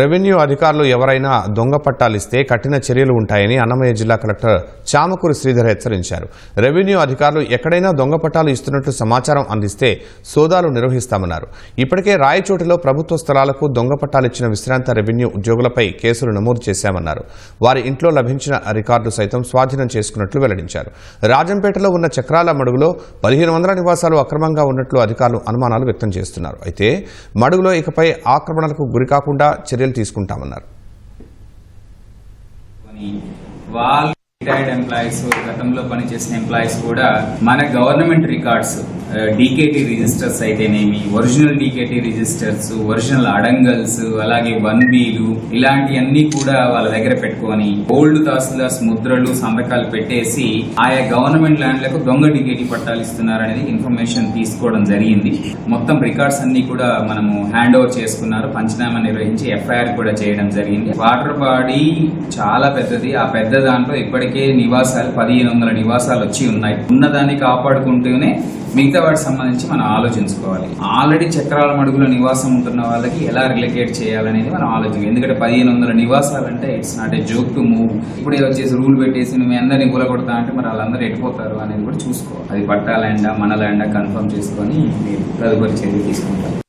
Revenue అధికారులు ఎవరైనా దొంగ పట్టాలు ఇస్తే కఠిన చర్యలు ఉంటాయని అన్నమయ్య జిల్లా కలెక్టర్ చామకూరి శ్రీధర్ హెచ్చరించారు. రెవెన్యూ అధికారులు ఎక్కడైనా దొంగ పట్టాలు ఇస్తున్నట్లు సమాచారం అందిస్తే సోదాలు నిర్వహిస్తామన్నారు. ఇప్పటికే రాయచోటిలో ప్రభుత్వ స్థలాలకు దొంగ పట్టాలు ఇచ్చిన విశ్రాంత రెవెన్యూ ఉద్యోగులపై కేసులు నమోదు చేశామన్నారు. వారి ఇంట్లో లభించిన రికార్డు సైతం స్వాధీనం చేసుకున్నట్లు వెల్లడించారు. రాజంపేటలో ఉన్న చక్రాల మడుగులో పదిహేను వందల నివాసాలు అక్రమంగా ఉన్నట్లు అధికారులు అనుమానాలు వ్యక్తం చేస్తున్నారు. అయితే మడుగులో ఇకపై ఆక్రమణలకు గురికాకుండా చర్యలు తీసుకుంటామన్నారు. వాళ్ళు రిటైర్డ్ ఎంప్లాయీస్ గతంలో పనిచేసిన ఎంప్లాయీస్ కూడా మన గవర్నమెంట్ రికార్డ్స్ డీకేటీ రిజిస్టర్స్ అయితేనేమి? ఒరిజినల్ డీకేటీ రిజిస్టర్స్ ఒరిజినల్ అడంగల్స్ అలాగే వన్ బీలు ఇలాంటివన్నీ కూడా వాళ్ళ దగ్గర పెట్టుకొని ఓల్డ్ తహసీల్దార్స్ ముద్రలు సంతకాలు పెట్టేసి ఆయా గవర్నమెంట్ ల్యాండ్లకు దొంగ డీకేటీ పట్టాలు ఇస్తున్నారనేది ఇన్ఫర్మేషన్ తీసుకోవడం జరిగింది. మొత్తం రికార్డ్స్ అన్ని కూడా మనము హ్యాండ్ ఓవర్ చేసుకున్నారు. పంచనామా నిర్వహించి ఎఫ్ఐఆర్ కూడా చేయడం జరిగింది. వాటర్ బాడీ చాలా పెద్దది. ఆ పెద్ద దాంట్లో ఇప్పటికే నివాసాలు పదిహేను వందల నివాసాలు వచ్చి ఉన్నాయి. ఉన్నదాన్ని కాపాడుకుంటూనే మిగతా వాటికి సంబంధించి మనం ఆలోచించుకోవాలి. ఆల్రెడీ చక్రాల మడుగులో నివాసం ఉంటున్న వాళ్ళకి ఎలా రిలేకేట్ చేయాలనేది మనం ఆలోచించాలి ఎందుకంటే పదిహేను వందల నివాసాలు అంటే it's not a joke to move ఇప్పుడు వచ్చేసి రూల్ పెట్టేసి నువ్వు అందరినీ కూలగొడతా అంటే మరి వాళ్ళందరూ ఎట్టిపోతారు అనేది కూడా చూసుకోవాలి. అది పట్టాలండా మన ల్యాండా కన్ఫర్మ్ చేసుకొని మీరు తదుపరి చర్య తీసుకుంటారు.